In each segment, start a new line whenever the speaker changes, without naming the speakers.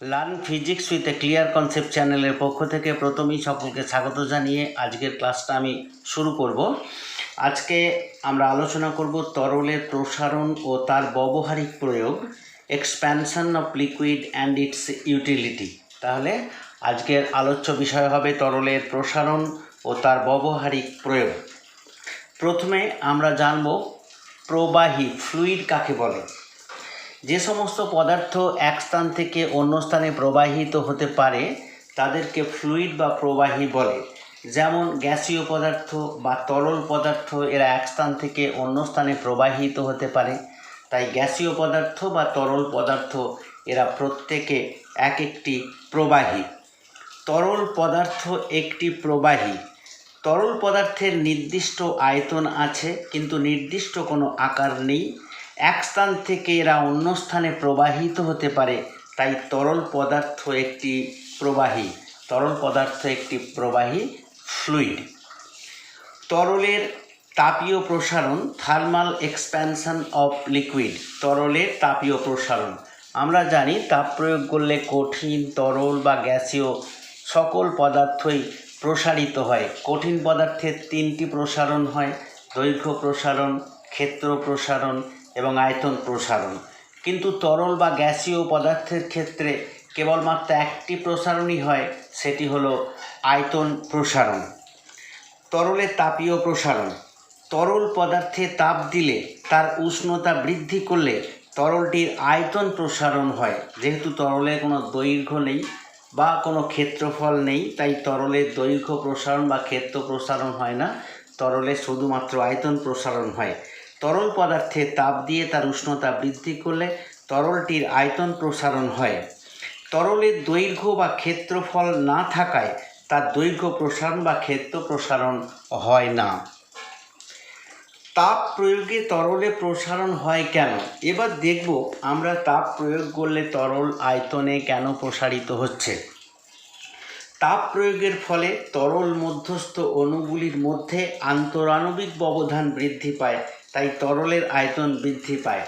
Learn physics with a clear concept চ্যানেলের পক্ষ থেকে প্রথমেই সকলকে স্বাগত জানিয়ে আজকের ক্লাসটা আমি শুরু করব। আজকে আমরা আলোচনা করব তরলের প্রসারণ ও তার ব্যবহারিক প্রয়োগ expansion of liquid and its utility তাহলে আজকের আলোচ্য বিষয় হবে তরলের প্রসারণ ও তার ব্যবহারিক প্রয়োগ। প্রথমে আমরা জানব প্রবাহী ফ্লুইড কাকে বলে। যে সমস্ত পদার্থ এক স্থান থেকে অন্য স্থানে প্রবাহিত হতে পারে, তাদেরকে ফ্লুইড বা প্রবাহী বলে। যেমন গ্যাসীয় পদার্থ বা তরল পদার্থ, এরা এক স্থান থেকে অন্য স্থানে প্রবাহিত হতে পারে। তাই গ্যাসীয় পদার্থ বা তরল পদার্থ, এরা প্রত্যেকে এক একটি প্রবাহী। তরল পদার্থ একটি প্রবাহী। তরল পদার্থের নির্দিষ্ট আয়তন আছে, কিন্তু নির্দিষ্ট কোনো আকার নেই। এক স্থান থেকে এরা অন্য স্থানে প্রবাহিত হতে পারে। তাই তরল পদার্থ একটি প্রবাহী, তরল পদার্থ একটি প্রবাহী ফ্লুইড তরলের তাপীয় প্রসারণ থার্মাল এক্সপ্যানশন অফ লিকুইড তরলের তাপীয় প্রসারণ। আমরা জানি তাপ প্রয়োগ করলে কঠিন তরল বা গ্যাসীয় সকল পদার্থই প্রসারিত হয়। কঠিন পদার্থের তিনটি প্রসারণ হয়, দৈর্ঘ্য প্রসারণ, ক্ষেত্র প্রসারণ এবং আয়তন প্রসারণ। কিন্তু তরল বা গ্যাসীয় পদার্থের ক্ষেত্রে কেবলমাত্র একটি প্রসারণই হয়, সেটি হলো আয়তন প্রসারণ। তরলের তাপীয় প্রসারণ। তরল পদার্থে তাপ দিলে তার উষ্ণতা বৃদ্ধি করলে তরলটির আয়তন প্রসারণ হয়। যেহেতু তরলের কোনো দৈর্ঘ্য নেই বা কোনো ক্ষেত্রফল নেই, তাই তরলের দৈর্ঘ্য প্রসারণ বা ক্ষেত্র প্রসারণ হয় না। তরলে শুধুমাত্র আয়তন প্রসারণ হয়। তরল পদার্থে তাপ দিয়ে তার উষ্ণতা বৃদ্ধি করলে তরলটির আয়তন প্রসারণ হয়। তরলের দৈর্ঘ্য বা ক্ষেত্রফল না থাকায় তার দৈর্ঘ্য প্রসারণ বা ক্ষেত্র প্রসারণ হয় না। তাপ প্রয়োগে তরলে প্রসারণ হয় কেন? এবার দেখব আমরা তাপ প্রয়োগ করলে তরল আয়তনে কেন প্রসারিত হচ্ছে। তাপ প্রয়োগের ফলে তরল মধ্যস্থ অণুগুলির মধ্যে আন্তরাণবিক ব্যবধান বৃদ্ধি পায়। তাই তরলের আয়তন বৃদ্ধি পায়।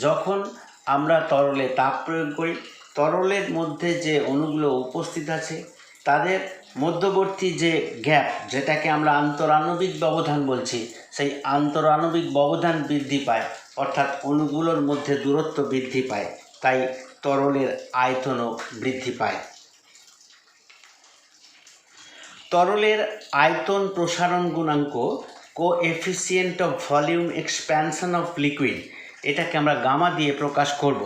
যখন আমরা তরলে তাপ প্রয়োগ করি, তরলের মধ্যে যে অণুগুলো উপস্থিত আছে, তাদের মধ্যবর্তী যে গ্যাপ, যেটাকে আমরা আন্তরাণবিক ব্যবধান বলছি, সেই আন্তরাণবিক ব্যবধান বৃদ্ধি পায়, অর্থাৎ অণুগুলোর মধ্যে দূরত্ব বৃদ্ধি পায়, তাই তরলের আয়তনও বৃদ্ধি পায়। তরলের আয়তন প্রসারণ গুণাঙ্ক coefficient of volume expansion of liquid এটাকে আমরা গামা দিয়ে প্রকাশ করব।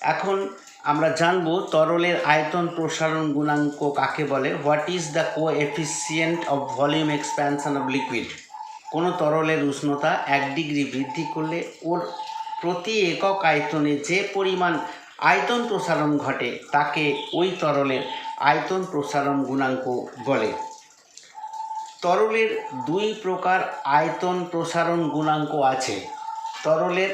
এখন আমরা জানব তরলের আয়তন প্রসারণ গুণাঙ্ক কাকে বলে? What is the coefficient of volume expansion of liquid কোনো তরলের উষ্ণতা এক ডিগ্রি বৃদ্ধি করলে ওর প্রতি একক আয়তনে যে পরিমাণ আয়তন প্রসারণ ঘটে, তাকে ওই তরলের আয়তন প্রসারণ গুণাঙ্ক বলে। তরলের দুই প্রকার আয়তন প্রসারণ গুণাঙ্ক আছে। তরলের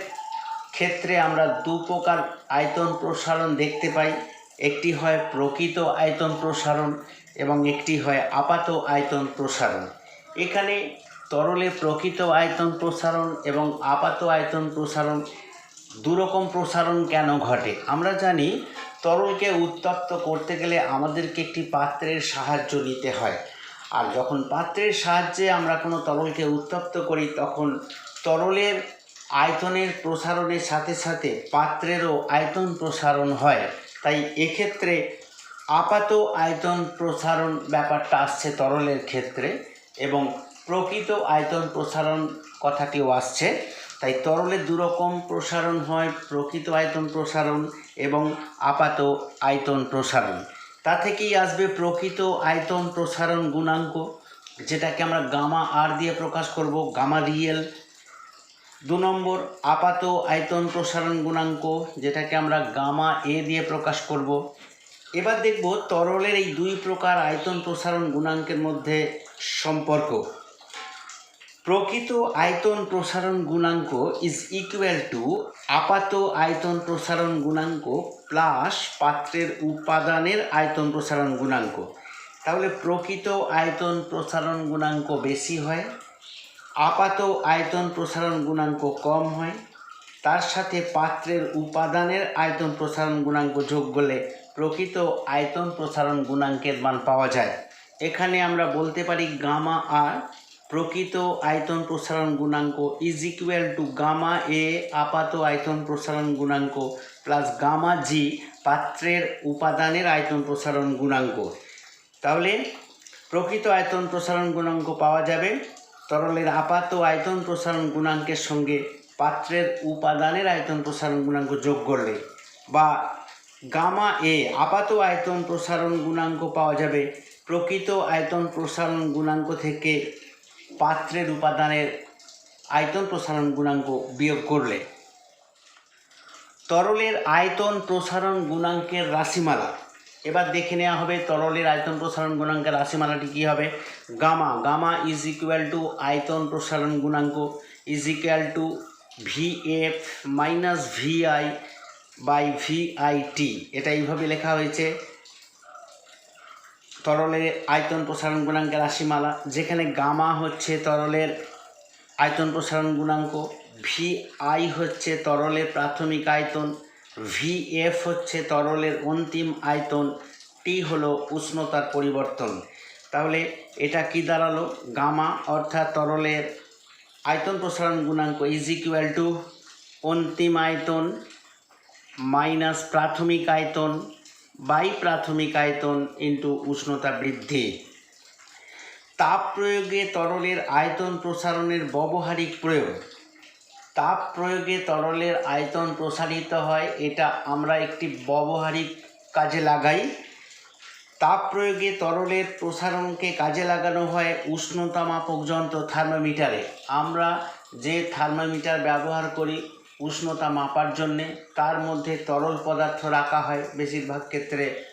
ক্ষেত্রে আমরা দু প্রকার আয়তন প্রসারণ দেখতে পাই। একটি হয় প্রকৃত আয়তন প্রসারণ এবং একটি হয় আপাত আয়তন প্রসারণ। এখানে তরলে প্রকৃত আয়তন প্রসারণ এবং আপাত আয়তন প্রসারণ দুরকম প্রসারণ কেন ঘটে? আমরা জানি তরলকে উত্তপ্ত করতে গেলে আমাদেরকে একটি পাত্রের সাহায্য নিতে হয়। আর যখন পাত্রের সাহায্যে আমরা কোনো তরলকে উত্তপ্ত করি, তখন তরলের আয়তনের প্রসারণের সাথে সাথে পাত্রেরও আয়তন প্রসারণ হয়। তাই এক্ষেত্রে আপাত আয়তন প্রসারণ ব্যাপারটা আসছে তরলের ক্ষেত্রে এবং প্রকৃত আয়তন প্রসারণ কথাটিও আসছে। তাই তরলের দুরকম প্রসারণ হয়, প্রকৃত আয়তন প্রসারণ এবং আপাত আয়তন প্রসারণ। তা থেকেই আসবে প্রকৃত আয়তন প্রসারণ গুণাঙ্ক, যেটাকে আমরা গামা আর দিয়ে প্রকাশ করব, গামা রিয়েল দু নম্বর, আপাত আয়তন প্রসারণ গুণাঙ্ক, যেটাকে আমরা গামা এ দিয়ে প্রকাশ করব। এবার দেখব তরলের এই দুই প্রকার আয়তন প্রসারণ গুণাঙ্কের মধ্যে সম্পর্ক। প্রকৃত আয়তন প্রসারণ গুণাঙ্ক ইজ ইকুয়াল টু আপাত আয়তন প্রসারণ গুণাঙ্ক প্লাস পাত্রের উপাদানের আয়তন প্রসারণ গুণাঙ্ক। তাহলে প্রকৃত আয়তন প্রসারণ গুণাঙ্ক বেশি হয়, আপাত আয়তন প্রসারণ গুণাঙ্ক কম হয়, তার সাথে পাত্রের উপাদানের আয়তন প্রসারণ গুণাঙ্ক যোগ করলে প্রকৃত আয়তন প্রসারণ গুণাঙ্কের মান পাওয়া যায়। এখানে আমরা বলতে পারি গামা আর প্রকৃত আয়তন প্রসারণ গুণাঙ্ক is equal to gamma A আপাত আয়তন প্রসারণ গুণাঙ্ক প্লাস গামা জি পাত্রের উপাদানের আয়তন প্রসারণ গুণাঙ্ক। তাহলে প্রকৃত আয়তন প্রসারণ গুণাঙ্ক পাওয়া যাবে। তরলের আপাত আয়তন প্রসারণ গুণাঙ্কের সঙ্গে পাত্রের উপাদানের আয়তন প্রসারণ গুণাঙ্ক যোগ করলে বা গামা এ আপাত আয়তন প্রসারণ গুণাঙ্ক পাওয়া যাবে। প্রকৃত আয়তন প্রসারণ গুণাঙ্ক থেকে পাত্রের উপাদানের আয়তন প্রসারণ গুণাঙ্ক বিয়োগ করলে তরলের আয়তন প্রসারণ গুণাঙ্কের রাশিমালা। এবার দেখে নেওয়া হবে তরলের আয়তন প্রসারণ গুণাঙ্কের রাশিমালাটি কী হবে? Gamma gamma is equal to আয়তন প্রসারণ গুণাঙ্ক is equal to V F minus V I by V I T এটা এইভাবে লেখা হয়েছে। তরলের আয়তন প্রসারণ গুণাঙ্কের রাশিমালা, যেখানে গামা হচ্ছে তরলের আয়তন প্রসারণ গুণাঙ্ক ভি আই হচ্ছে তরলের প্রাথমিক আয়তন ভি এফ হচ্ছে তরলের অন্তিম আয়তন, টি হলো উষ্ণতার পরিবর্তন। তাহলে এটা কি দাঁড়াল? গামা অর্থাৎ তরলের আয়তন প্রসারণ গুণাঙ্ক ইজ ইকুয়াল টু অন্তিম আয়তন মাইনাস প্রাথমিক আয়তন বাই প্রাথমিক আয়তন ইন্টু উষ্ণতা বৃদ্ধি। তাপ প্রয়োগে তরলের আয়তন প্রসারণের ব্যবহারিক প্রয়োগ। তাপ প্রয়োগে তরলের আয়তন প্রসারিত হয়, এটা আমরা একটি ব্যবহারিক কাজে লাগাই। তাপ প্রয়োগে তরলের প্রসারণকে কাজে লাগানো হয় উষ্ণতা মাপক যন্ত্র থার্মোমিটারে। আমরা যে থার্মোমিটার ব্যবহার করি উষ্ণতা মাপার জন্যে তার মধ্যে তরল পদার্থ রাখা হয়। বেশিরভাগ ক্ষেত্রে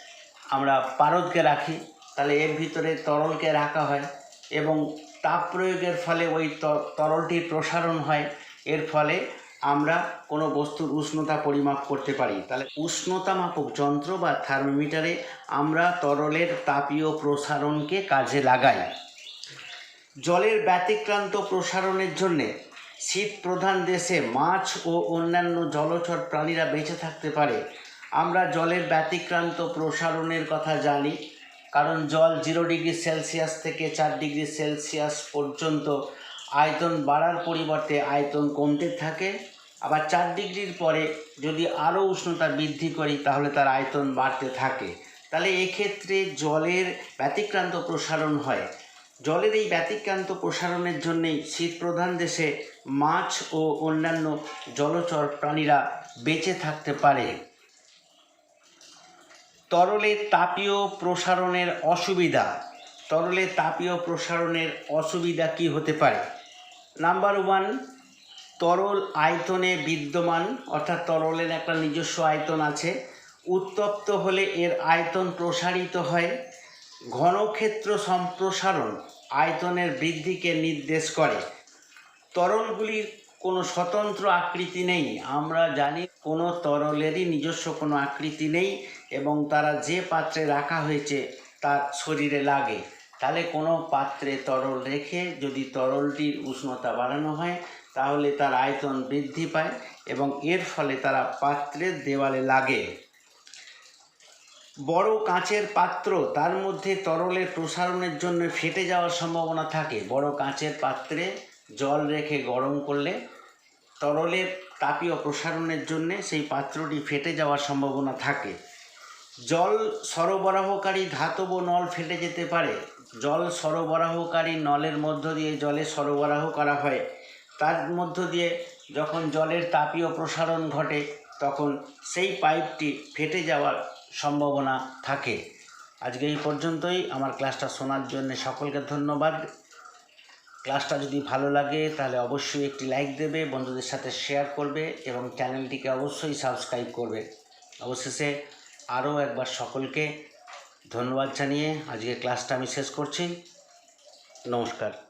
আমরা পারদকে রাখি, তাহলে এর ভিতরে তরলকে রাখা হয় এবং তাপ প্রয়োগের ফলে ওই ত- তরলটির প্রসারণ হয়। এর ফলে আমরা কোনো বস্তুর উষ্ণতা পরিমাপ করতে পারি। তাহলে উষ্ণতা মাপক যন্ত্র বা থার্মোমিটারে আমরা তরলের তাপীয় প্রসারণকে কাজে লাগাই। জলের ব্যতিক্রান্ত প্রসারণের জন্যে শীত প্রধান দেশে মাছ ও অন্যান্য জলচর প্রাণীরা বেঁচে থাকতে পারে। আমরা জলের ব্যতিক্রান্ত প্রসারণের কথা জানি, কারণ জল জিরো ডিগ্রি সেলসিয়াস থেকে চার ডিগ্রি সেলসিয়াস পর্যন্ত আয়তন বাড়ার পরিবর্তে আয়তন কমতে থাকে। আবার চার ডিগ্রির পরে যদি আরও উষ্ণতা বৃদ্ধি করি, তাহলে তার আয়তন বাড়তে থাকে। তাহলে এক্ষেত্রে জলের ব্যতিক্রান্ত প্রসারণ হয়। জলের এই ব্যতিক্রান্ত প্রসারণের জন্যেই শীত প্রধান দেশে মাছ ও অন্যান্য জলচর প্রাণীরা বেঁচে থাকতে পারে। তরলের তাপীয় প্রসারণের অসুবিধা। তরলের তাপীয় প্রসারণের অসুবিধা কি হতে পারে? নাম্বার ওয়ান, তরল আয়তনে বিদ্যমান, অর্থাৎ তরলের একটা নিজস্ব আয়তন আছে, উত্তপ্ত হলে এর আয়তন প্রসারিত হয়। ঘনক্ষেত্র সম্প্রসারণ আয়তনের বৃদ্ধিকে নির্দেশ করে। তরলগুলির কোনো স্বতন্ত্র আকৃতি নেই। আমরা জানি কোনো তরলেরই নিজস্ব কোনো আকৃতি নেই এবং তারা যে পাত্রে রাখা হয়েছে তার শরীরে লাগে। তাহলে কোনো পাত্রে তরল রেখে যদি তরলটির উষ্ণতা বাড়ানো হয়, তাহলে তার আয়তন বৃদ্ধি পায় এবং এর ফলে তারা পাত্রের দেওয়ালে লাগে। বড় কাঁচের পাত্র, তার মধ্যে তরলের প্রসারণের জন্য ফেটে যাওয়ার সম্ভাবনা থাকে। বড় কাঁচের পাত্রে জল রেখে গরম করলে তরলের তাপীয় প্রসারণের জন্যে সেই পাত্রটি ফেটে যাওয়ার সম্ভাবনা থাকে। জল সরবরাহকারী ধাতব নল ফেটে যেতে পারে। জল সরবরাহকারী নলের মধ্য দিয়ে জলে সরবরাহ করা হয়। তার মধ্য দিয়ে যখন জলের তাপীয় প্রসারণ ঘটে, তখন সেই পাইপটি ফেটে যাওয়ার সম্ভাবনা থাকে। আজকে এই পর্যন্তই। আমার ক্লাসটা শোনার জন্য সকলকে ধন্যবাদ। ক্লাসটা যদি ভালো লাগে, তাহলে অবশ্যই একটি লাইক দেবে, বন্ধুদের সাথে শেয়ার করবে এবং চ্যানেলটিকে অবশ্যই সাবস্ক্রাইব করবে। অবশেষে আরও একবার সকলকে ধন্যবাদ জানিয়ে আজকে ক্লাসটা আমি শেষ করছি। নমস্কার।